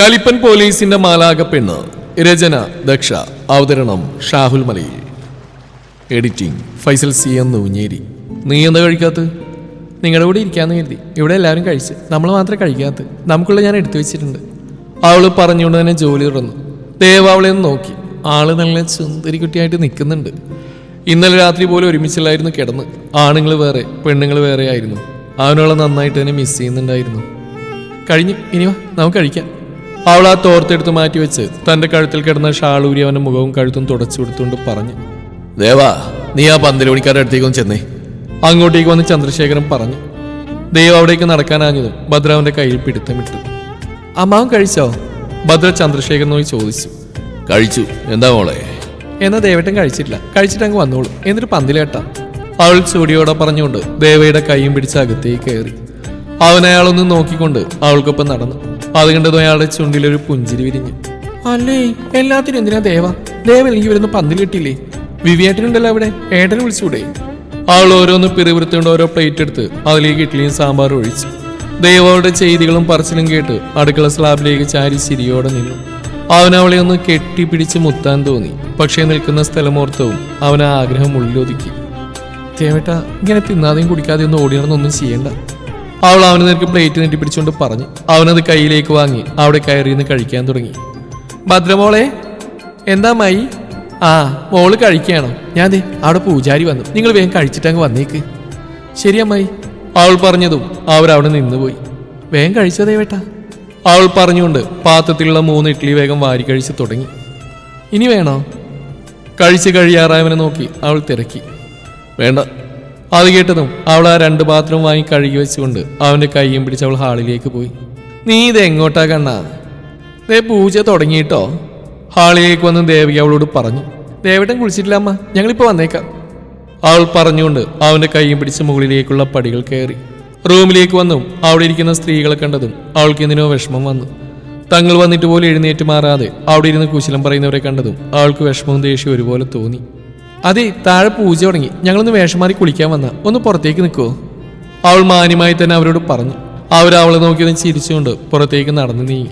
കലിപ്പൻ പോലീസിന്റെ മാലാക പെണ്ണ് രചന ദക്ഷ. അവതരണം Shahul Malayil. Editing Faisal C M Noonjeri. നീ എന്താ കഴിക്കാത്ത നിങ്ങളുടെ കൂടെ ഇരിക്കാന്ന് കരുതി. ഇവിടെ എല്ലാവരും കഴിച്ച്. നമ്മൾ മാത്രമേ കഴിക്കാത്ത. നമുക്കുള്ള ഞാൻ എടുത്തു വെച്ചിട്ടുണ്ട്. അവൾ പറഞ്ഞുകൊണ്ട് തന്നെ ജോലി തുടർന്നു. ദേവ ഒന്ന് നോക്കി. ആൾ നല്ല സുന്ദരി കുട്ടിയായിട്ട് നിൽക്കുന്നുണ്ട്. ഇന്നലെ രാത്രി പോലും ഒരുമിച്ചില്ലായിരുന്നു കിടന്ന്. ആണുങ്ങൾ വേറെ പെണ്ണുങ്ങൾ വേറെ ആയിരുന്നു. അവനോളെ നന്നായിട്ട് തന്നെ മിസ് ചെയ്യുന്നുണ്ടായിരുന്നു. കഴിഞ്ഞു ഇനിയോ നമുക്ക് കഴിക്കാം. അവൾ ആ തോർത്തെടുത്ത് മാറ്റി വെച്ച് തന്റെ കഴുത്തിൽ കിടന്ന ഷാളൂരി അവന്റെ മുഖവും കഴുത്തും തുടച്ചു കൊടുത്തുകൊണ്ട് പറഞ്ഞു ദേവാ നീ ആ പന്തൽ പണിക്കാരുടെ അടുത്തേക്കൊന്ന് ചെന്നേ. അങ്ങോട്ടേക്ക് വന്ന് ചന്ദ്രശേഖരൻ പറഞ്ഞു ദേവ് അവിടേക്ക് നടക്കാനാഞ്ഞതും ഭദ്ര അവന്റെ കയ്യിൽ പിടുത്തമിട്ടു. അമ്മാവൻ കഴിച്ചോ? ഭദ്ര ചന്ദ്രശേഖരനോട് ചോദിച്ചു. കഴിച്ചു. എന്താ മോളെ? എന്നാ ദേവേട്ടൻ കഴിച്ചിട്ടില്ല കഴിച്ചിട്ട് അങ്ങ് വന്നോളൂ. എന്നിട്ട് പന്തിലേട്ടാ അവൾ ചൂടിയോടെ പറഞ്ഞുകൊണ്ട് ദേവയുടെ കൈയും പിടിച്ച് അകത്തേക്ക് കയറി. അവനയാളൊന്ന് അയാളൊന്ന് നോക്കിക്കൊണ്ട് അവൾക്കൊപ്പം നടന്നു. അത് കണ്ടതും അയാളുടെ ചുണ്ടിലൊരു പുഞ്ചിരി വിരിഞ്ഞു. അല്ലേ എല്ലാത്തിനും എന്തിനാ ദേവ? ദേവ എനിക്ക് വരുന്ന പന്തിൽ കിട്ടിയില്ലേ? വിവിയേട്ടനുണ്ടല്ലോ അവിടെ. ഏട്ടനെ വിളിച്ചുകൂടെ അവൾ ഓരോന്ന് പിറിവിറുത്തുകൊണ്ട് ഓരോ പ്ലേറ്റ് എടുത്ത് അതിലേക്ക് ഇഡ്ഡലിയും സാമ്പാറും ഒഴിച്ചു. ദേവയുടെ ചെയ്തികളും പറച്ചിലും കേട്ട് അടുക്കള സ്ലാബിലേക്ക് ചാരി ചിരിയോടെ നിന്നു. അവനവളെ ഒന്ന് കെട്ടിപ്പിടിച്ച് മുത്താൻ തോന്നി. പക്ഷേ നിൽക്കുന്ന സ്ഥലമോർത്തവും അവൻ ആ ആഗ്രഹം ഉള്ളിലൊതുക്കി. ദേവേട്ട ഇങ്ങനെ തിന്നാതെയും കുടിക്കാതെയൊന്നും ഓടിയണമെന്നൊന്നും ചെയ്യണ്ട. അവൾ അവന് നേർക്ക് പ്ലേറ്റ് നീട്ടി പിടിച്ചുകൊണ്ട് പറഞ്ഞു. അവനത് കയ്യിലേക്ക് വാങ്ങി. അവിടെ കയറി നിന്ന് കഴിക്കാൻ തുടങ്ങി. ഭദ്രമോളെ എന്താ മൈ ആ മോൾ കഴിക്കുകയാണോ? ഞാൻ ദേ അവിടെ പൂജാരി വന്നു. നിങ്ങൾ വേഗം കഴിച്ചിട്ടങ്ങ് വന്നേക്ക്. ശരിയമ്മായി അവൾ പറഞ്ഞതും അവരവിടെ നിന്നുപോയി. വേഗം കഴിച്ചതേ വേട്ടാ അവൾ പറഞ്ഞുകൊണ്ട് പാത്രത്തിലുള്ള മൂന്ന് ഇഡ്ഡലി വേഗം വാരി കഴിച്ച് തുടങ്ങി. ഇനി വേണോ? കഴിച്ച് കഴിയാറായവനെ നോക്കി അവൾ തിരക്കി. വേണ്ട. അത് കേട്ടതും അവൾ ആ രണ്ട് ബാത്റൂം വാങ്ങി കഴുകി വെച്ചുകൊണ്ട് അവന്റെ കൈയും പിടിച്ച് അവൾ ഹാളിലേക്ക് പോയി. നീ ഇത് എങ്ങോട്ടാ കണ്ണാ? ദേ പൂജ തുടങ്ങിയിട്ടോ? ഹാളിലേക്ക് വന്ന് ദേവിക അവളോട് പറഞ്ഞു. ദേവട്ടൻ കുളിച്ചിട്ടില്ല അമ്മ. ഞങ്ങളിപ്പോൾ വന്നേക്കാം. അവൾ പറഞ്ഞുകൊണ്ട് അവന്റെ കൈയും പിടിച്ച് മുകളിലേക്കുള്ള പടികൾ കയറി. റൂമിലേക്ക് വന്നും അവിടെ ഇരിക്കുന്ന സ്ത്രീകളെ കണ്ടതും അവൾക്ക് എന്തിനോ വിഷമം വന്നു. തങ്ങൾ വന്നിട്ട് പോലും എഴുന്നേറ്റ് മാറാതെ അവിടെ ഇരുന്ന് കുശലം പറയുന്നവരെ കണ്ടതും അവൾക്ക് വിഷമവും ദേഷ്യവും ഒരുപോലെ തോന്നി. അതെ താഴെ പൂജ തുടങ്ങി. ഞങ്ങളൊന്ന് വേഷം മാറി കുളിക്കാൻ വന്ന ഒന്ന് പുറത്തേക്ക് നിൽക്കുവോ അവൾ മാന്യമായി തന്നെ അവരോട് പറഞ്ഞു. അവർ അവളെ ഒന്ന് ചിരിച്ചുകൊണ്ട് പുറത്തേക്ക് നടന്നു നീങ്ങി.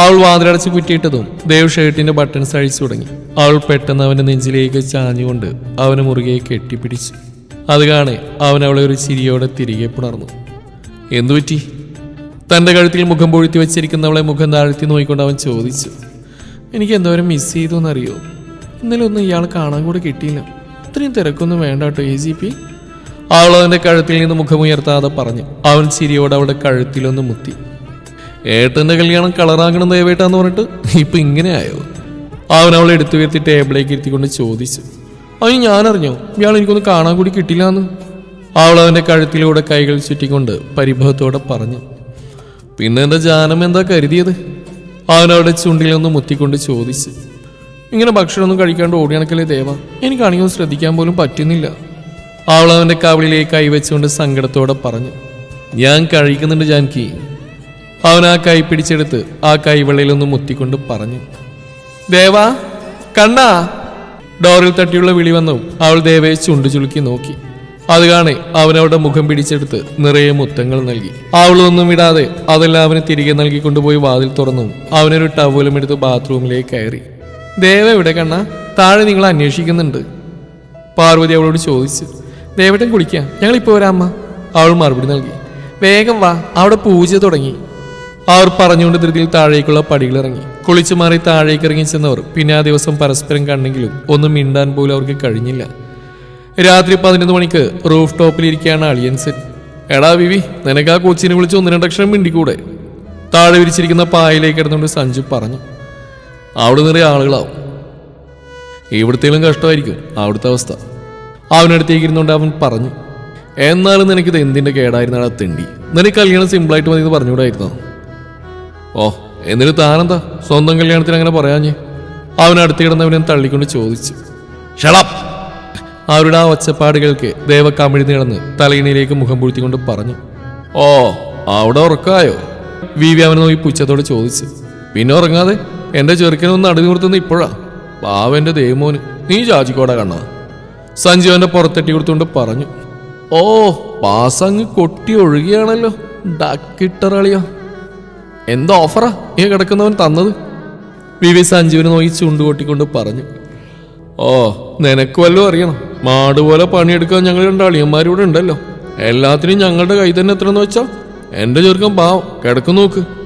അവൾ വാതിലടച്ച് കുറ്റിയിട്ടതും ദേവ് ഷർട്ടിന്റെ ബട്ടൺസ് അഴിച്ചു തുടങ്ങി. അവൾ പെട്ടെന്ന് അവന്റെ നെഞ്ചിലേക്ക് ചാഞ്ഞുകൊണ്ട് അവന് മുറുകെ കെട്ടിപ്പിടിച്ചു. അത് കാണെ അവൻ അവളെ ഒരു ചിരിയോടെ തിരികെ പുണർന്നു. എന്തുപറ്റി തന്റെ കഴുത്തിൽ മുഖം പൊഴുത്തി വെച്ചിരിക്കുന്നവളെ മുഖം താഴ്ത്തി നോക്കിക്കൊണ്ട് അവൻ ചോദിച്ചു. എനിക്ക് എന്തോരം മിസ് ചെയ്തു എന്നറിയോ? ഇന്നലെ ഒന്നും ഇയാൾ കാണാൻ കൂടെ കിട്ടിയില്ല. ഇത്രയും തിരക്കൊന്നും വേണ്ട കേട്ടോ എ ജി പി അവൾ അവന്റെ കഴുത്തിൽ നിന്ന് മുഖമുയർത്താതെ പറഞ്ഞു. അവൻ ചിരിയോടെ അവളുടെ കഴുത്തിലൊന്ന് മുത്തി. ഏട്ടന്റെ കല്യാണം കളറാകണം ദയവേട്ടാന്ന് പറഞ്ഞിട്ട് ഇപ്പം ഇങ്ങനെ ആയോ? അവൻ അവളെ എടുത്തു വരുത്തി ടേബിളേക്ക് ഇരുത്തിക്കൊണ്ട് ചോദിച്ചു. അതിന് ഞാനറിഞ്ഞോ? ഇയാൾ എനിക്കൊന്ന് കാണാൻ കൂടി കിട്ടില്ലാന്ന് അവൾ അവന്റെ കഴുത്തിലൂടെ കൈകൾ ചുറ്റിക്കൊണ്ട് പരിഭവത്തോടെ പറഞ്ഞു. പിന്നെ എന്റെ ജാനം എന്താ കരുതിയത്? അവൻ അവിടെ ചുണ്ടിലൊന്ന് മുത്തിക്കൊണ്ട് ചോദിച്ചു. ഇങ്ങനെ ഭക്ഷണമൊന്നും കഴിക്കാണ്ട് ഓടിയണക്കല്ലേ ദേവ? എനിക്കാണെങ്കിൽ ശ്രദ്ധിക്കാൻ പോലും പറ്റുന്നില്ല. അവൾ അവന്റെ കവിളിലേക്ക് കൈവച്ചുകൊണ്ട് സങ്കടത്തോടെ പറഞ്ഞു ഞാൻ കഴിക്കുന്നുണ്ട് ജാൻകി. അവൻ ആ കൈ പിടിച്ചെടുത്ത് ആ കൈവെള്ളയിലൊന്ന് മുത്തിക്കൊണ്ട് പറഞ്ഞു ദേവ കണ്ണാ. ഡോറിൽ തട്ടിയുള്ള വിളി വന്നു അവൾ ദേവയെ ചുണ്ടു ചുളുക്കി നോക്കി. അത് കാണെ അവൻ അവളുടെ മുഖം പിടിച്ചെടുത്ത് നിറയെ മുത്തങ്ങൾ നൽകി. അവളൊന്നും വിടാതെ അതെല്ലാം അവന് തിരികെ നൽകിക്കൊണ്ടുപോയി വാതിൽ തുറന്നു അവനൊരു ടവലും എടുത്ത് ബാത്റൂമിലേക്ക് കയറി. ദേവ എവിടെ കണ്ണ? താഴെ നിങ്ങൾ അന്വേഷിക്കുന്നുണ്ട്. പാർവതി അവളോട് ചോദിച്ചു. ദേവട്ടൻ കുളിക്കാം. ഞങ്ങളിപ്പോ വരാം അമ്മ. അവൾ മറുപടി നൽകി. വേഗം വാ. അവിടെ പൂജ തുടങ്ങി. അവർ പറഞ്ഞുകൊണ്ട് ധൃതിയിൽ താഴേക്കുള്ള പടികളിറങ്ങി കുളിച്ചു മാറി താഴേക്ക് ഇറങ്ങി ചെന്നവർ പിന്നെ ആ ദിവസം പരസ്പരം കണ്ടെങ്കിലും ഒന്നും മിണ്ടാൻ പോലും അവർക്ക് കഴിഞ്ഞില്ല. രാത്രി പതിനൊന്ന് മണിക്ക് റൂഫ് ടോപ്പിലിരിക്കുകയാണ് അളിയൻസൻ എടാ വിവി നിനക്ക് ആ കൊച്ചിനെ വിളിച്ച് ഒന്ന് രണ്ടക്ഷരം മിണ്ടിക്കൂടെ? താഴെ വിരിച്ചിരിക്കുന്ന പായയിലേക്ക് കിടന്നുകൊണ്ട് സഞ്ജു പറഞ്ഞു. അവിടെ നിറയെ ആളുകളാവും. ഇവിടത്തേലും കഷ്ടമായിരിക്കും. അവിടുത്തെ അവസ്ഥ. അവനടുത്തേക്ക് ഇരുന്നുകൊണ്ട് അവൻ പറഞ്ഞു എന്നാലും നിനക്കിത് എന്തിന്റെ കേടായിരുന്നാണ് തെണ്ടി? നിനക്ക് കല്യാണം സിമ്പിളായിട്ട് മതി എന്ന് പറഞ്ഞുകൂടായിരുന്നോ? ഓ എന്നിട്ട് താനെന്താ? സ്വന്തം കല്യാണത്തിന് അങ്ങനെ പറയാഞ്ഞേ? അവൻ അടുത്ത് കിടന്നവനെ തള്ളിക്കൊണ്ട് ചോദിച്ചു. ഷളപ്പ് അവരുടെ ആ ഒച്ചപ്പാടുകൾക്ക് ദേവ കമിഴ്ന്ന് കിടന്ന് തലയിണയിലേക്ക് മുഖം പൂഴ്ത്തിക്കൊണ്ട് പറഞ്ഞു ഓ അവിടെ ഉറക്കായോ വി വി അവനെ നോക്കി പുച്ഛത്തോട് ചോദിച്ചു പിന്നെ ഉറങ്ങാതെ? എന്റെ ചെറുക്കനൊന്ന് നടുവ് നിർത്തുന്ന ഇപ്പോഴാ. പാവന്റെ ദേവമോന് നീ ചാച്ചിക്കോടാ കണ്ണ. സഞ്ജു അവന്റെ പുറത്തെട്ടി കൊടുത്തുകൊണ്ട് പറഞ്ഞു. ഓ പാസങ്ങ് കൊട്ടി ഒഴുകിയാണല്ലോ. ഡക്കിട്ടറളിയ. എന്താ ഓഫറാ ഈ കിടക്കുന്നവൻ തന്നത്? വിവി സഞ്ജുവിനെ നോക്കി ചുണ്ടുകൊട്ടിക്കൊണ്ട് പറഞ്ഞു. ഓ നിനക്ക് വല്ലതും അറിയണം. മാട് പോലെ പണിയെടുക്കാൻ ഞങ്ങൾ രണ്ട് അളിയന്മാരിവിടെ ഉണ്ടല്ലോ. എല്ലാത്തിനും ഞങ്ങളുടെ കൈ തന്നെ എത്രയെന്ന് വെച്ചാ? എന്റെ ചെറുക്കം പാവം. കിടക്കും നോക്ക്.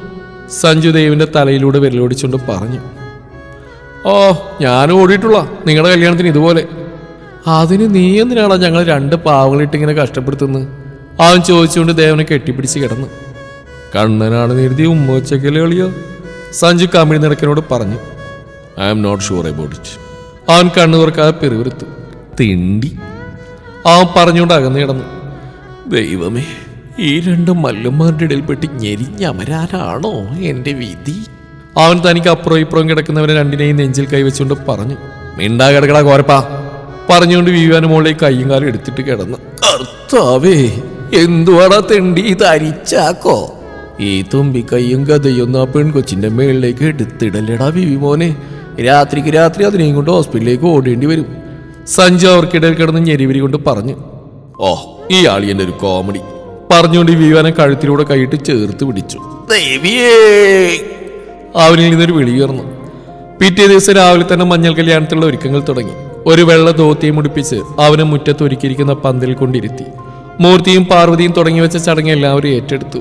സഞ്ജു ദേവിന്റെ തലയിലൂടെ വിരലോടിച്ചുകൊണ്ട് പറഞ്ഞു ഓ ഞാനും ഓടിയിട്ടുള്ള നിങ്ങളുടെ കല്യാണത്തിന് ഇതുപോലെ. അതിന് നീ എന്തിനാണോ ഞങ്ങൾ രണ്ട് പാവങ്ങളിട്ട് ഇങ്ങനെ കഷ്ടപ്പെടുത്തുന്നത്? അവൻ ചോദിച്ചുകൊണ്ട് ദേവനെ കെട്ടിപ്പിടിച്ച് കിടന്നു. കണ്ണനാണ് എഴുതി ഉമ്മച്ചക്കല്ലേ കളിയോ സഞ്ജു കമിഴി നിടക്കനോട് പറഞ്ഞു I am not sure about it അവൻ കണ്ണു തുറക്കാതെ പെരുവിരുത്തു തിണ്ടി. അവൻ പറഞ്ഞുകൊണ്ട് അകന്നു കിടന്നു. ദൈവമേ ഈ രണ്ട് മല്ലന്മാരുടെ ഇടയിൽപ്പെട്ട് ഞെരിഞ്ഞമരാനാണോ എന്റെ വിധി? അവൻ തനിക്ക് അപ്പുറം ഇപ്പുറം കിടക്കുന്നവരെ രണ്ടിനെയും നെഞ്ചിൽ കൈവച്ചുകൊണ്ട് പറഞ്ഞു മിണ്ടാ കിടക്കടാ കോരപ്പാ പറഞ്ഞുകൊണ്ട് വിവാന് മോളെ കയ്യും കാലം എടുത്തിട്ട് കിടന്നു കർത്താവേ എന്തുവാടാ തെണ്ടി തരിച്ചാക്കോ ഈ തുമ്പി കയ്യും കഥയൊന്നും ആ പെൺകൊച്ചിന്റെ മേളിലേക്ക് എടുത്തിടലടാ വിവി മോനെ. രാത്രിക്ക് രാത്രി അതിനെയും കൊണ്ട് ഹോസ്പിറ്റലിലേക്ക് ഓടേണ്ടി വരും. സഞ്ജു അവർക്കിടയിൽ കിടന്ന് ഞെരിവിരി കൊണ്ട് പറഞ്ഞു ഓ ഈ ആളിയന്റെ ഒരു കോമഡി. പറഞ്ഞുകൊണ്ട് വിവാനെ കഴുത്തിലൂടെ കൈയിട്ട് ചേർത്ത് പിടിച്ചു. ദേവിയേ. അവനിൽ നിന്നൊരു വിളി ഉയർന്നു. പിറ്റേ ദിവസം രാവിലെ തന്നെ മഞ്ഞൾ കല്യാണത്തിലുള്ള ഒരുക്കങ്ങൾ തുടങ്ങി. ഒരു വെള്ള ധോത്തിയും മുടിപ്പിച്ച് അവനെ മുറ്റത്ത് ഒരുക്കിയിരിക്കുന്ന പന്തിൽ കൊണ്ടിരുത്തി. മൂർത്തിയും പാർവതിയും തുടങ്ങി വെച്ച ചടങ്ങ് എല്ലാവരും ഏറ്റെടുത്തു.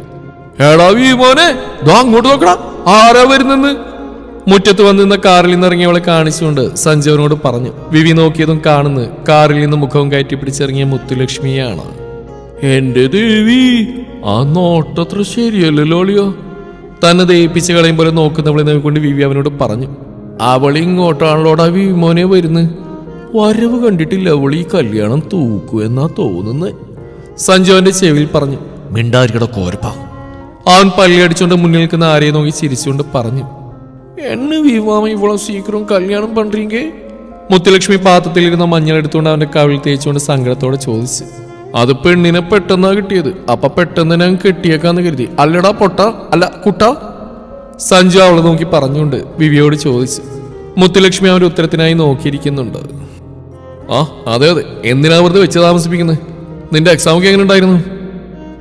എടാ വീ മോനെ ദാ അങ്ങോട്ട് നോക്കടാ. ആരാ വരുന്നെന്ന്? മുറ്റത്ത് വന്നിരുന്ന കാറിൽ നിന്ന് ഇറങ്ങിയവളെ കാണിച്ചുകൊണ്ട് സഞ്ജീവനോട് പറഞ്ഞു. വിവി നോക്കിയതും കാണുന്നു കാറിൽ നിന്ന് മുഖവും കയറ്റി പിടിച്ചിറങ്ങിയ മുത്തുലക്ഷ്മിയാണ്. എന്റെ ദേവി ആ നോട്ടത്ര ശരിയല്ലല്ലോ ഒളിയോ തന്നെ ദയിപ്പിച്ച് കളയും പോലെ നോക്കുന്നവളെ നോക്കിക്കൊണ്ട് വിവി അവനോട് പറഞ്ഞു അവൾ ഇങ്ങോട്ടാണല്ലോടാ വിമോനെ വരുന്നത് വരവ് കണ്ടിട്ടില്ല അവൾ ഈ കല്യാണം തൂക്കു എന്നാ തോന്നുന്നത് സഞ്ജുവിന്റെ ചെവിയിൽ പറഞ്ഞു മിണ്ടാരിക്കട കോരപ്പ. അവൻ പള്ളിയടിച്ചുകൊണ്ട് മുന്നിൽ നിൽക്കുന്ന ആരെയും നോക്കി ചിരിച്ചുകൊണ്ട് പറഞ്ഞു എണ്ണ വിവാഹം ഇവളെ സീക്രം കല്യാണം പണ്ടിരിക്കേ മുത്തുലക്ഷ്മി പാത്രത്തിലിരുന്ന മഞ്ഞൾ എടുത്തുകൊണ്ട് അവന്റെ കവിൾ തേച്ചുകൊണ്ട് സങ്കടത്തോടെ ചോദിച്ചു അത് പെണ്ണിനെ പെട്ടെന്നാ കിട്ടിയത്. അപ്പൊ പെട്ടെന്ന് ഞാൻ കെട്ടിയേക്കാന്ന് കരുതി. അല്ലടാ പൊട്ട അല്ല കുട്ട. സഞ്ജു അവളെ നോക്കി പറഞ്ഞുകൊണ്ട് വിവിയോട് ചോദിച്ചു. മുത്തുലക്ഷ്മി അവന്റെ ഉത്തരത്തിനായി നോക്കിയിരിക്കുന്നുണ്ട്. ആ അതെ അതെ. എന്തിനാ വെറുതെ വെച്ച് താമസിപ്പിക്കുന്നത് നിന്റെ എക്സാമൊക്കെ എങ്ങനെ ഉണ്ടായിരുന്നു?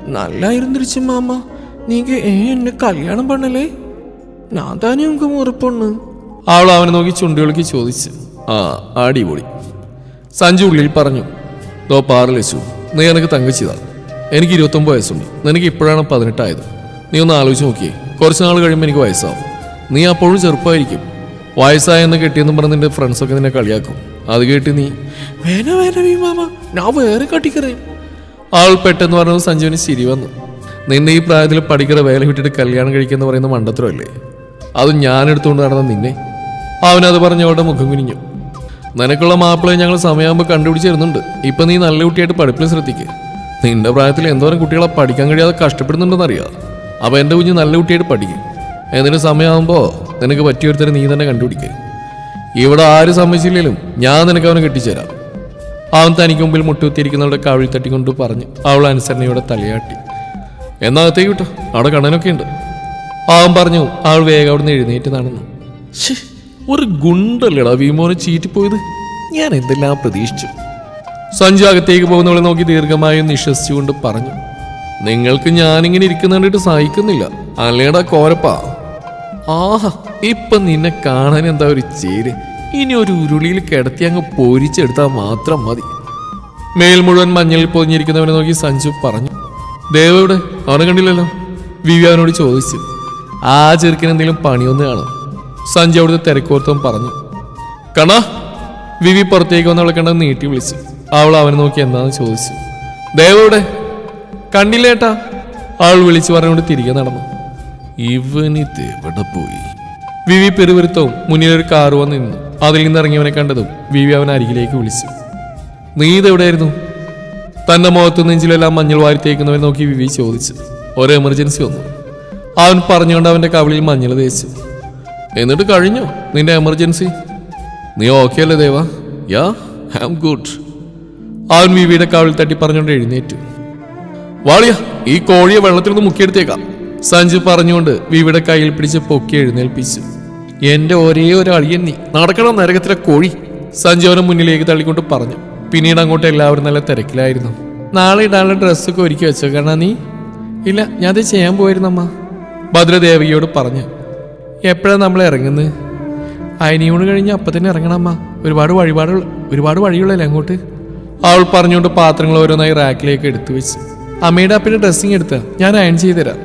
നല്ലായിരുന്നു മാമ. നീങ്ക ഏ എന്നെ കല്യാണം പണല്ലേ? ഞാൻ തന്നെ നമുക്ക് മുറപ്പൊണ്ണ് അവൾ അവനെ നോക്കി ചുണ്ടുകൾക്ക് ചോദിച്ചു. ആ അടിപൊളി. സഞ്ജു ഉള്ളിൽ പറഞ്ഞു. ദോ പാറലച്ചു നീ എനിക്ക് തങ്കച്ചിതാണ് എനിക്ക് ഇരുപത്തൊമ്പത് വയസ്സുണ്ട്. നിനക്ക് ഇപ്പോഴാണ് പതിനെട്ടായത്? നീ ഒന്ന് ആലോചിച്ച് നോക്കിയേ. കുറച്ച് നാൾ കഴിയുമ്പോൾ എനിക്ക് വയസ്സാവും. നീ അപ്പോഴും ചെറുപ്പമായിരിക്കും വയസ്സായെന്ന് കെട്ടിയെന്ന് പറഞ്ഞ് നിന്റെ ഫ്രണ്ട്സൊക്കെ നിന്നെ കളിയാക്കും. അത് കേട്ട് നീ വേന വേന ഞാൻ വേറെ കട്ടിക്കറേ. ആൾ പെട്ടെന്ന് പറഞ്ഞത് സഞ്ജുവിന് ശരി വന്നു. നിന്നെ ഈ പ്രായത്തിൽ പഠിക്കുന്ന വേല വിട്ടിട്ട് കല്യാണം കഴിക്കുന്ന പറയുന്ന മണ്ടത്തരമല്ലേ? അത് ഞാൻ എടുത്തുകൊണ്ട് നടന്ന നിന്നെ. അവനത് പറഞ്ഞവളുടെ മുഖം കുനിഞ്ഞു. നിനക്കുള്ള മാപ്പിളയെ ഞങ്ങൾ സമയമാകുമ്പോൾ കണ്ടുപിടിച്ചിരുന്നുണ്ട്. ഇപ്പം നീ നല്ല കുട്ടിയായിട്ട് പഠിപ്പിൽ ശ്രദ്ധിക്ക്. നിന്റെ പ്രായത്തിൽ എന്തോരം കുട്ടികളെ പഠിക്കാൻ കഴിയാതെ കഷ്ടപ്പെടുന്നുണ്ടെന്നറിയാം. അപ്പോൾ എന്റെ കുഞ്ഞ് നല്ല കുട്ടിയായിട്ട് പഠിക്കും. എന്നിട്ട് സമയമാകുമ്പോൾ നിനക്ക് പറ്റിയൊരുത്തരെ നീ തന്നെ കണ്ടുപിടിക്കുക ഇവിടെ ആരും സമ്മതിച്ചില്ലെങ്കിലും ഞാൻ നിനക്ക് അവനെ കെട്ടിച്ചേരാം. അവൻ തനിക്ക് മുമ്പിൽ മുട്ടുകുത്തിയിരിക്കുന്നവരുടെ കവിൾ തട്ടിക്കൊണ്ട് പറഞ്ഞു അവൾ അനുസരണയോടെ തലയാട്ടി. എന്നാ അകത്തേക്ക് വിട്ടോ? അവിടെ കണ്ണനൊക്കെ ഉണ്ട്. അവൻ പറഞ്ഞു അവൾ വേഗം അവിടെ നിന്ന് എഴുന്നേറ്റ് നടന്നു. ഒരു ഗുണ്ടല്ലട വിമോനെ ചീറ്റിപ്പോയത്. ഞാൻ എന്തെല്ലാം പ്രതീക്ഷിച്ചു. സഞ്ജു അകത്തേക്ക് പോകുന്നവളെ നോക്കി ദീർഘമായി നിശ്വസിച്ചുകൊണ്ട് പറഞ്ഞു നിങ്ങൾക്ക് ഞാനിങ്ങനെ ഇരിക്കുന്ന കണ്ടിട്ട് സഹിക്കുന്നില്ല. അല്ലേടാ കോരപ്പാ. ആഹാ ഇപ്പൊ നിന്നെ കാണാൻ എന്താ ഒരു ചേര്? ഇനി ഒരു ഉരുളിയിൽ കിടത്തി അങ്ങ് പൊരിച്ചെടുത്താൽ മാത്രം മതി. മേൽ മുഴുവൻ മഞ്ഞളിൽ പൊതിഞ്ഞിരിക്കുന്നവനെ നോക്കി സഞ്ജു പറഞ്ഞു ദേവയുടെ അവനെ കണ്ടില്ലല്ലോ? വിവി ചോദിച്ചു ആ ചെറുക്കിനെന്തെങ്കിലും എന്തെങ്കിലും പണിയൊന്നും കാണും. സഞ്ജു അവിടുത്തെ തിരക്കോർത്തം പറഞ്ഞു. കണ വിവി പുറത്തേക്ക് വന്നവളെ കണ്ട നീട്ടി വിളിച്ചു. അവൾ അവനെ നോക്കി എന്താന്ന് ചോദിച്ചു. ദേവയുടെ കണ്ടില്ലേട്ടാ അവൾ വിളിച്ചു പറഞ്ഞുകൊണ്ട് തിരികെ നടന്നു. ഇവനിത് എവിടെ പോയി? വിവി പെരുവരുത്തവും മുന്നിലൊരു കാറ് വന്ന് നിന്നു. അതിൽ നിന്ന് ഇറങ്ങിയവനെ കണ്ടതും വിവി അവൻ അരികിലേക്ക് വിളിച്ചു. നീ ഇതെവിടെയായിരുന്നു തന്റെ മുഖത്ത് നെഞ്ചിലെല്ലാം മഞ്ഞൾ വാരിത്തേക്കുന്നവരെ നോക്കി വിവി ചോദിച്ചു. ഒരു എമർജൻസി വന്നു. അവൻ പറഞ്ഞുകൊണ്ട് അവന്റെ കവിളിൽ മഞ്ഞൾ തേച്ചു. എന്നിട്ട് കഴിഞ്ഞു നിന്റെ എമർജൻസി നീ ഓക്കെ അല്ലേ ദേവ? യാ ഐ ആം ഗുഡ് അവൻ വിവിയുടെ കാവിൽ തട്ടി പറഞ്ഞുകൊണ്ട് എഴുന്നേറ്റു. വാളിയ ഈ കോഴിയെ വെള്ളത്തിൽ നിന്ന് മുക്കിയെടുത്തേക്കാം. സഞ്ജു പറഞ്ഞുകൊണ്ട് വിവിയുടെ കയ്യിൽ പിടിച്ച് പൊക്കി എഴുന്നേൽപ്പിച്ചു. എന്റെ ഒരേ ഒരു അളിയൻ നീ. നടക്കണം നരകത്തിലെ കോഴി. സഞ്ജു അവനെ മുന്നിലേക്ക് തള്ളിക്കൊണ്ട് പറഞ്ഞു. പിന്നീട് അങ്ങോട്ട് എല്ലാവരും നല്ല തിരക്കിലായിരുന്നു. നാളെ ഇടാനുള്ള ഡ്രസ്സൊക്കെ ഒരുക്കി വെച്ചോ കാരണം നീ? ഇല്ല ഞാൻ അത് ചെയ്യാൻ പോയിരുന്നമ്മ. ഭദ്രദേവിയോട് പറഞ്ഞു. എപ്പോഴാണ് നമ്മൾ ഇറങ്ങുന്നത് അയനിയൂണ് കഴിഞ്ഞ് അപ്പം തന്നെ ഇറങ്ങണമ്മ ഒരുപാട് വഴിപാടുകൾ ഒരുപാട് വഴിയുള്ളല്ലേ അങ്ങോട്ട്? അവൾ പറഞ്ഞുകൊണ്ട് പാത്രങ്ങൾ ഓരോന്നായി റാക്കിലേക്ക് എടുത്തു വെച്ച്. അമ്മയുടെ അപ്പന്റെ ഡ്രസ്സിങ് എടുത്ത ഞാൻ അയൺ ചെയ്തുതരാം.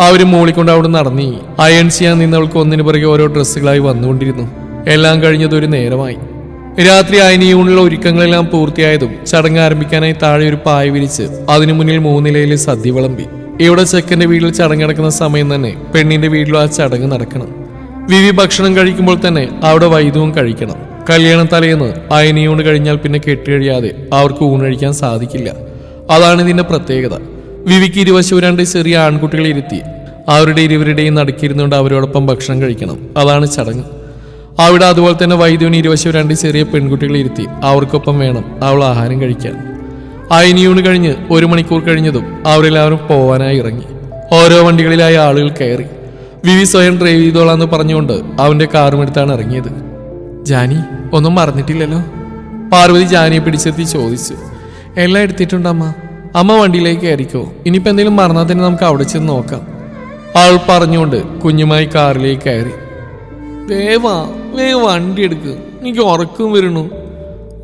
അവർ മൂളിക്കൊണ്ട് അവിടെ നടന്നി. അയൺ ചെയ്യാൻ നിന്നവൾക്ക് ഒന്നിനു പുറകെ ഓരോ ഡ്രസ്സുകളായി വന്നുകൊണ്ടിരുന്നു. എല്ലാം കഴിഞ്ഞതൊരു നേരമായി. രാത്രി അയനിയൂണിലുള്ള ഒരുക്കങ്ങളെല്ലാം പൂർത്തിയായതും ചടങ്ങ് ആരംഭിക്കാനായി താഴെ ഒരു പായ വിരിച്ച് അതിനു മുന്നിൽ മൂന്നിലയിൽ സദ്യ വിളമ്പി. ഇവിടെ ചെക്കന്റെ വീട്ടിൽ ചടങ്ങ് നടക്കുന്ന സമയം തന്നെ പെണ്ണിന്റെ വീട്ടിലും ആ ചടങ്ങ് നടക്കണം. വിവി ഭക്ഷണം കഴിക്കുമ്പോൾ തന്നെ അവിടെ വൈദ്യവും കഴിക്കണം. കല്യാണം തലേന്ന് അയനിയൂണ് കഴിഞ്ഞാൽ പിന്നെ കെട്ടുകഴിയാതെ അവർക്ക് ഊണഴിക്കാൻ സാധിക്കില്ല. അതാണ് ഇതിന്റെ പ്രത്യേകത. വിവിക്ക് ഇരുവശവും രണ്ട് ചെറിയ ആൺകുട്ടികളെ ഇരുത്തി അവരുടെ ഇരുവരുടെയും നടുക്കിരുന്നുകൊണ്ട് അവരോടൊപ്പം ഭക്ഷണം കഴിക്കണം. അതാണ് ചടങ്ങ്. അവിടെ അതുപോലെ തന്നെ വൈദ്യുവിന് ഇരുവശവും രണ്ട് ചെറിയ പെൺകുട്ടികളെ ഇരുത്തി അവർക്കൊപ്പം വേണം അവൾ ആഹാരം കഴിക്കാൻ. അയനിയൂണ് കഴിഞ്ഞ് ഒരു മണിക്കൂർ കഴിഞ്ഞതും അവരെല്ലാവരും പോവാനായി ഇറങ്ങി. ഓരോ വണ്ടികളിലായി ആളുകൾ കയറി. വിവി സ്വയം ഡ്രൈവ് ചെയ്തോളാന്ന് പറഞ്ഞുകൊണ്ട് അവന്റെ കാറുമെടുത്താണ് ഇറങ്ങിയത്. ജാനി ഒന്നും മറന്നിട്ടില്ലല്ലോ? പാർവതി ജാനിയെ പിടിച്ചെത്തി ചോദിച്ചു. എല്ലാം എടുത്തിട്ടുണ്ട് അമ്മ. വണ്ടിയിലേക്ക് കയറിക്കോ. ഇനിയിപ്പോ എന്തെങ്കിലും മറന്നാൽ തന്നെ നമുക്ക് അവിടെ ചെന്ന് നോക്കാം. അവൾ പറഞ്ഞുകൊണ്ട് കുഞ്ഞുമായി കാറിലേക്ക് കയറി. വേവാ വേ വണ്ടി എടുക്ക്. എനിക്ക് ഉറക്കം വരുന്നു.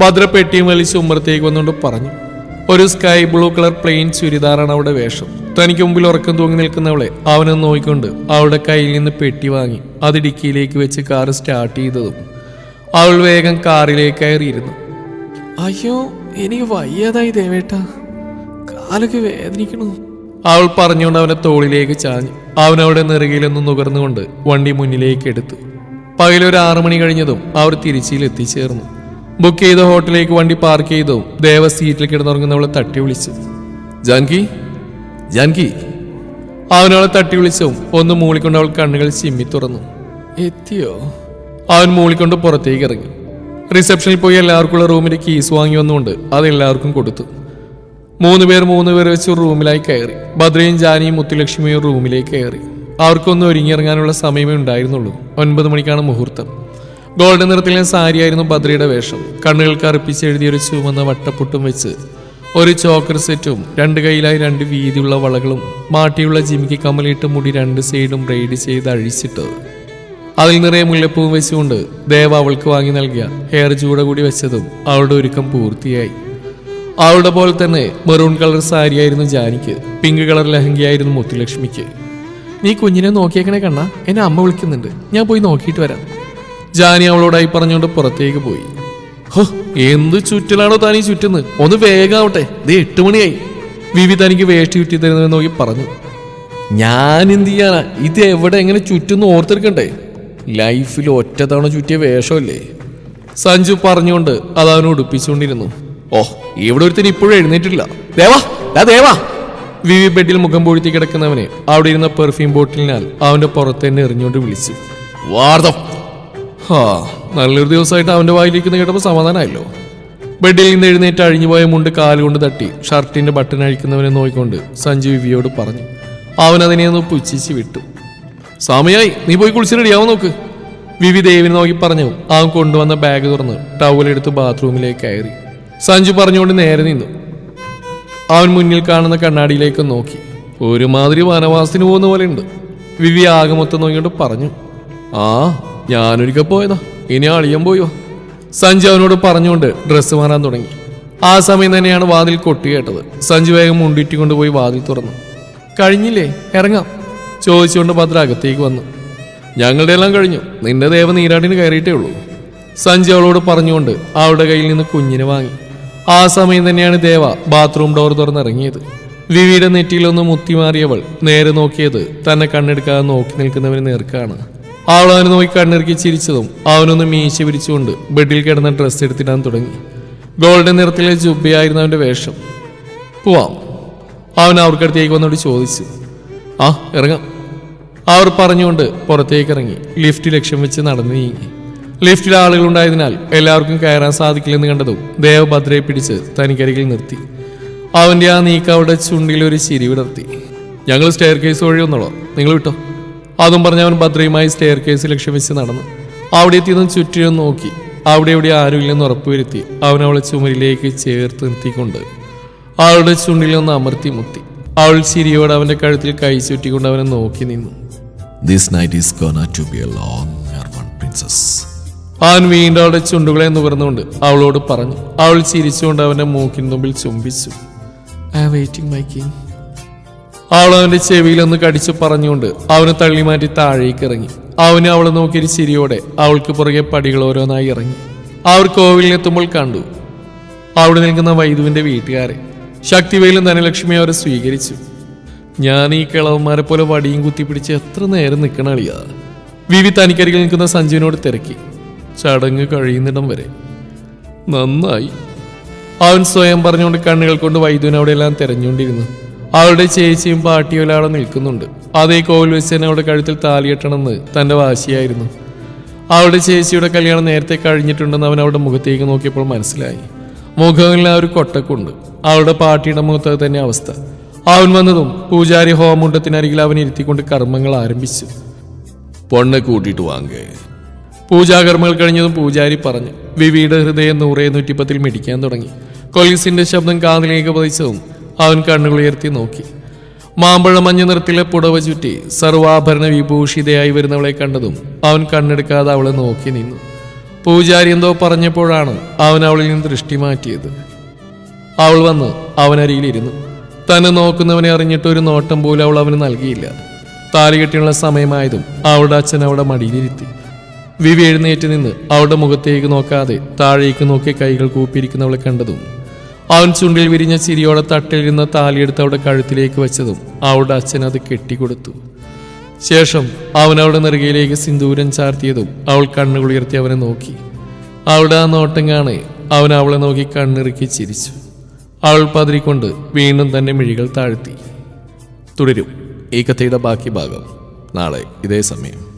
ഭദ്രപ്പെട്ടിയും വലിച്ച് ഉമ്മറത്തേക്ക് വന്നുകൊണ്ട് പറഞ്ഞു. ഒരു സ്കൈ ബ്ലൂ കളർ പ്ലെയിൻ ചുരിദാറാണ് അവിടെ വേഷം. തനിക്ക് മുമ്പിൽ ഉറക്കം തൂങ്ങി നിൽക്കുന്നവളെ അവനെ നോക്കിക്കൊണ്ട് അവളുടെ കയ്യിൽ നിന്ന് പെട്ടി വാങ്ങി അത് ഡിക്കിയിലേക്ക് വെച്ച് കാർ സ്റ്റാർട്ട് ചെയ്തതും അവൾ വേഗം കാറിലേക്ക് കയറിയിരുന്നു. അയ്യോ എനിക്ക് വയ്യാതായി ദേവേട്ട. കാലൊക്കെ വേദനിക്കണു അവൾ പറഞ്ഞുകൊണ്ട് അവനെ തോളിലേക്ക് ചാഞ്ഞു. അവൻ അവിടെ നെറുകയിലൊന്ന് നുകർന്നുകൊണ്ട് വണ്ടി മുന്നിലേക്ക് എടുത്തു. പകലൊരു ആറു മണി കഴിഞ്ഞതും അവർ തിരിച്ചിയിൽ എത്തിച്ചേർന്നു. ബുക്ക് ചെയ്ത ഹോട്ടലിലേക്ക് വണ്ടി പാർക്ക് ചെയ്തു. ദേവ സീറ്റിൽ കിടന്നുറങ്ങുന്നവളെ തട്ടി വിളിച്ചു. ജാൻകി? ജാൻകി? അവനവളെ തട്ടി വിളിച്ചു. ഒന്ന് മൂളിക്കൊണ്ട് അവൾ കണ്ണുകൾ ചിമ്മി തുറന്നു. എത്തിയോ? അവൻ മൂളിക്കൊണ്ട് പുറത്തേക്ക് ഇറങ്ങി. റിസപ്ഷനിൽ പോയി എല്ലാവർക്കുള്ള റൂമിന്റെ കീസ് വാങ്ങി വന്നുകൊണ്ട് അത് എല്ലാവർക്കും കൊടുത്തു. മൂന്ന് പേർ മൂന്ന് പേർ വെച്ച് റൂമിലായി കയറി. ഭദ്രയും ജാനിയും മുത്തുലക്ഷ്മിയും റൂമിലേക്ക് കയറി. അവർക്കൊന്നും ഒരുങ്ങിയിറങ്ങാനുള്ള സമയമേ ഉണ്ടായിരുന്നുള്ളൂ. ഒൻപത് മണിക്കാണ് മുഹൂർത്തം. ഗോൾഡൻ നിറത്തിലെ സാരിയായിരുന്നു ബദ്രിയുടെ വേഷം. കണ്ണുകൾ കറുപ്പിച്ച് എഴുതിയൊരു ചുവന്ന വട്ടപ്പുട്ടും വെച്ച് ഒരു ചോക്കർ സെറ്റും രണ്ട് കൈയിലായി രണ്ട് വീതിയുള്ള വളകളും മാട്ടിയുള്ള ജിമിക്ക് കമലിട്ട് മുടി രണ്ട് സൈഡും ബ്രെയ്ഡ് ചെയ്ത് അഴിച്ചിട്ട് അതിൽ നിറയെ മുല്ലപ്പൂവും വെച്ചുകൊണ്ട് ദേവ അവൾക്ക് വാങ്ങി നൽകിയ ഹെയർ ചൂട കൂടി വെച്ചതും അവളുടെ ഒരുക്കം പൂർത്തിയായി. അവളുടെ പോലെ തന്നെ മെറൂൺ കളർ സാരിയായിരുന്നു ജാനിക്ക് പിങ്ക് കളർ ലഹങ്കയായിരുന്നു മുത്തുലക്ഷ്മിക്ക്. നീ കുഞ്ഞിനെ നോക്കിയേക്കണേ കണ്ണ എന്നെ അമ്മ വിളിക്കുന്നുണ്ട്. ഞാൻ പോയി നോക്കിയിട്ട് വരാം. ജാനി അവളോടായി പറഞ്ഞുകൊണ്ട് പുറത്തേക്ക് പോയി. ഹോ എന്ത് ചുറ്റലാണോ താനീ ചുറ്റുന്നത്? ഒന്ന് വേഗാവട്ടെ ഇത് എട്ട് മണിയായി. വിവി തനിക്ക് വേഷ്ടി ചുറ്റി തരുന്നതെന്ന് നോക്കി പറഞ്ഞു. ഞാൻ എന്ത് ചെയ്യാനാ? ഇത് എവിടെ എങ്ങനെ ചുറ്റുന്ന് ഓർത്തെടുക്കണ്ടേ ലൈഫിൽ ഒറ്റ തവണ ചുറ്റിയ വേഷമല്ലേ? സഞ്ജു പറഞ്ഞുകൊണ്ട് അത് അവനെ ഉടുപ്പിച്ചുകൊണ്ടിരുന്നു. ഓ ഇവിടെ ഒരുത്തിന് ഇപ്പോഴും എഴുന്നേറ്റില്ല ദേവാ ദേവാ വിവി ബെഡിൽ മുഖം പൊഴുത്തി കിടക്കുന്നവനെ അവിടെ ഇരുന്ന പെർഫ്യൂം ബോട്ടിലിനാൽ അവന്റെ പുറത്ത് തന്നെ എറിഞ്ഞുകൊണ്ട് വിളിച്ചു. വാർദ്ധം. ഹാ നല്ലൊരു ദിവസമായിട്ട് അവന്റെ വായിലിരിക്കുന്ന കേട്ടപ്പോൾ സമാധാനമായല്ലോ. ബെഡിൽ നിന്ന് എഴുന്നേറ്റ് അഴിഞ്ഞുപോയ മുണ്ട് കാലുകൊണ്ട് തട്ടി ഷർട്ടിന്റെ ബട്ടൺ അഴിക്കുന്നവനെ നോക്കിക്കൊണ്ട് സഞ്ജു വിവിയോട് പറഞ്ഞു. അവൻ അതിനെ ഒന്ന് പുച്ഛിച്ച് വിട്ടു. സമയായി നീ പോയി കുളിച്ച് റെഡിയാവും നോക്ക്. വിവി ദേവിനെ നോക്കി പറഞ്ഞു. അവൻ കൊണ്ടുവന്ന ബാഗ് തുറന്ന് ടവലെടുത്ത് ബാത്റൂമിലേക്ക് കയറി. സഞ്ജു പറഞ്ഞുകൊണ്ട് നേരെ നിന്നു. അവൻ മുന്നിൽ കാണുന്ന കണ്ണാടിയിലേക്ക് നോക്കി. ഒരുമാതിരി വനവാസത്തിന് പോകുന്ന പോലെ ഉണ്ട് വിവി ആകെ മൊത്തം നോക്കിക്കൊണ്ട് പറഞ്ഞു. ആ ഞാനൊരിക്കൽ പോയതാ ഇനി അളിയൻ വാ. സഞ്ജു അവനോട് പറഞ്ഞുകൊണ്ട് ഡ്രസ്സ് മാറാൻ തുടങ്ങി. ആ സമയം തന്നെയാണ് വാതിൽ കൊട്ടി കേട്ടത് സഞ്ജു വേഗം മുണ്ടിറ്റിക്കൊണ്ട് പോയി വാതിൽ തുറന്നു. കഴിഞ്ഞില്ലേ? ഇറങ്ങാം. ചോദിച്ചുകൊണ്ട് ഭദ്ര അകത്തേക്ക് വന്നു. ഞങ്ങളുടെ എല്ലാം കഴിഞ്ഞു. നിന്റെ ദേവ നീരാടിന് കയറിയിട്ടേ ഉള്ളൂ. സഞ്ജു അവളോട് പറഞ്ഞുകൊണ്ട് അവളുടെ കയ്യിൽ നിന്ന് കുഞ്ഞിനെ വാങ്ങി. ആ സമയം തന്നെയാണ് ദേവ ബാത്റൂം ഡോർ തുറന്നിറങ്ങിയത്. വിവിയുടെ നെറ്റിയിലൊന്ന് മുത്തിമാറിയവൾ നേരെ നോക്കിയത് തന്നെ കണ്ണെടുക്കാതെ നോക്കി നിൽക്കുന്നവന് നേർക്കാണ്. അവനെ നോക്കി കണ്ണിറുക്കി ചിരിച്ചതും അവനൊന്ന് മീശ പിരിച്ചുകൊണ്ട് ബെഡിൽ കിടന്ന ഡ്രസ്സ് എടുത്തിടാൻ തുടങ്ങി. ഗോൾഡൻ നിറത്തിലെ ജുബയായിരുന്നു അവന്റെ വേഷം. പോവാം. അവൻ അവർക്കടുത്തേക്ക് വന്നോട് ചോദിച്ചു. ആ ഇറങ്ങാം. അവർ പറഞ്ഞുകൊണ്ട് പുറത്തേക്ക് ഇറങ്ങി. ലിഫ്റ്റ് ലക്ഷ്യം വെച്ച് നടന്നു നീങ്ങി. ലിഫ്റ്റിൽ ആളുകൾ ആളുകളുണ്ടായതിനാൽ എല്ലാവർക്കും കയറാൻ സാധിക്കില്ലെന്ന് കണ്ടതും ദേവഭദ്രയെ പിടിച്ച് തനിക്കരികിൽ നിർത്തി. അവന്റെ ആ നീക്ക അവളുടെ ചുണ്ടിൽ ഒരു ചിരി വിടർത്തി. ഞങ്ങൾ സ്റ്റെയർ കേസ് വഴി വന്നോളാം. നിങ്ങൾ വിട്ടോ? അതും പറഞ്ഞ് അവൻ ഭദ്രയുമായി സ്റ്റെയർ കേസ് ലക്ഷ്യം വെച്ച് നടന്നു. അവിടെ എത്തിയതും ചുറ്റിനും നോക്കി. അവിടെ എവിടെ ആരുമില്ലെന്ന് ഉറപ്പുവരുത്തി. അവൻ അവളെ ചുമരിലേക്ക് ചേർത്ത് നിർത്തിക്കൊണ്ട് അവളുടെ ചുണ്ടിൽ ഒന്ന് അമർത്തി മുത്തി അവൾ ചിരിയോടെ അവന്റെ കഴുത്തിൽ കൈ ചുറ്റിക്കൊണ്ട് അവനെ നോക്കി നിന്നു. This night is gonna to be a long princess അവൻ വീണ്ടും അവളുടെ ചുണ്ടുകളെ നുകർന്നുകൊണ്ട് അവളോട് പറഞ്ഞു. അവൾ ചിരിച്ചുകൊണ്ട് അവന്റെ മൂക്കിൻ മുമ്പിൽ ചുംബിച്ചു. ഐ വെയിറ്റിംഗ് മൈ കിങ് അവൾ അവന്റെ ചെവിയിലൊന്ന് കടിച്ചു പറഞ്ഞുകൊണ്ട് അവന് തള്ളി മാറ്റി താഴേക്ക് ഇറങ്ങി. അവന് അവളെ നോക്കിയൊരു ചിരിയോടെ അവൾക്ക് പുറകെ പടികൾ ഓരോന്നായി ഇറങ്ങി. അവർ കോവിലിനെത്തുമ്പോൾ കണ്ടു. അവിടെ നിൽക്കുന്ന വൈദുവിന്റെ വീട്ടുകാരെ. ശക്തിവേലും ധനലക്ഷ്മി അവരെ സ്വീകരിച്ചു. ഞാൻ ഈ കിളവന്മാരെ പോലെ വടിയും കുത്തിപ്പിടിച്ച് എത്ര നേരം നിൽക്കണ അളിയാ? വിവി തനിക്കരികിൽ നിൽക്കുന്ന സഞ്ജുവിനോട് തിരക്കി. ചടങ്ങ് കഴിയുന്നിടം വരെ. നന്നായി. അവൻ സ്വയം പറഞ്ഞുകൊണ്ട് കണ്ണുകൾ കൊണ്ട് വൈദ്യുവിനെ തിരഞ്ഞുകൊണ്ടിരുന്നു എല്ലാം തെരഞ്ഞുകൊണ്ടിരുന്നു. അവളുടെ ചേച്ചിയും പാട്ടിയും അവിടെ നിൽക്കുന്നുണ്ട്. അതേ കോവിൽ വെച്ച് തന്നെ അവളുടെ കഴുത്തിൽ താലിയെട്ടണമെന്ന് തന്റെ വാശിയായിരുന്നു. അവളുടെ ചേച്ചിയുടെ കല്യാണം നേരത്തെ കഴിഞ്ഞിട്ടുണ്ടെന്ന് അവൻ അവളുടെ മുഖത്തേക്ക് നോക്കിയപ്പോൾ മനസ്സിലായി. മുഖങ്ങളിൽ ആ ഒരു കൊട്ടക്കുണ്ട്. അവളുടെ പാട്ടിയുടെ മുഖത്ത് തന്നെ അവസ്ഥ. അവൻ വന്നതും പൂജാരി ഹോമുണ്ടത്തിനരികിൽ അവൻ ഇരുത്തിക്കൊണ്ട് കർമ്മങ്ങൾ ആരംഭിച്ചു. പൊണ്ണെ കൂട്ടിയിട്ട് വാങ്ങേ. പൂജാകർമ്മങ്ങൾ കഴിഞ്ഞതും പൂജാരി പറഞ്ഞു. വിവിയുടെ ഹൃദയം നൂറേ നൂറ്റിപ്പത്തിൽ മിടിക്കാൻ തുടങ്ങി. കൊലീസിന്റെ ശബ്ദം കാതിലേക്ക് പതിച്ചതും അവൻ കണ്ണുകൾ ഉയർത്തി നോക്കി. മാമ്പഴ മഞ്ഞ നിറത്തിലെ പുടവ ചുറ്റി സർവാഭരണ വിഭൂഷിതയായി വരുന്നവളെ കണ്ടതും അവൻ കണ്ണെടുക്കാതെ അവളെ നോക്കി നിന്നു. പൂജാരി എന്തോ പറഞ്ഞപ്പോഴാണ് അവൻ അവളിൽ നിന്ന് ദൃഷ്ടി മാറ്റിയത്. അവൾ വന്ന് അവനരികിലിരുന്നു തന്നെ നോക്കുന്നവനെ അറിഞ്ഞിട്ട് ഒരു നോട്ടം പോലും അവൾ അവന് നൽകിയില്ല. താലികെട്ടിയുള്ള സമയമായതും അവളുടെ അച്ഛൻ അവളുടെ മടിയിലിരുത്തി. വിവി എഴുന്നേറ്റ് നിന്ന് അവളുടെ മുഖത്തേക്ക് നോക്കാതെ താഴേക്ക് നോക്കി കൈകൾ കൂപ്പിയിരിക്കുന്നവളെ കണ്ടതും അവൻ ചുണ്ടിൽ വിരിഞ്ഞ ചിരിയോടെ തട്ടിലിരുന്ന താലിയെടുത്ത് അവളുടെ കഴുത്തിലേക്ക് വെച്ചതും അവളുടെ അച്ഛൻ അത് കെട്ടിക്കൊടുത്തു. ശേഷം അവൻ അവളുടെ നെറുകയിലേക്ക് സിന്ദൂരം ചാർത്തിയതും അവൾ കണ്ണുകുളിർത്തി അവനെ നോക്കി. അവളുടെ ആ നോട്ടം കാണെ അവൻ അവളെ നോക്കി കണ്ണിറുക്കി ചിരിച്ചു. അവൾ പതിരിക്കൊണ്ട് വീണ്ടും തന്നെ മിഴികൾ താഴ്ത്തി. തുടരും. ഈ കഥയുടെ ബാക്കി ഭാഗം. നാളെ ഇതേ സമയം.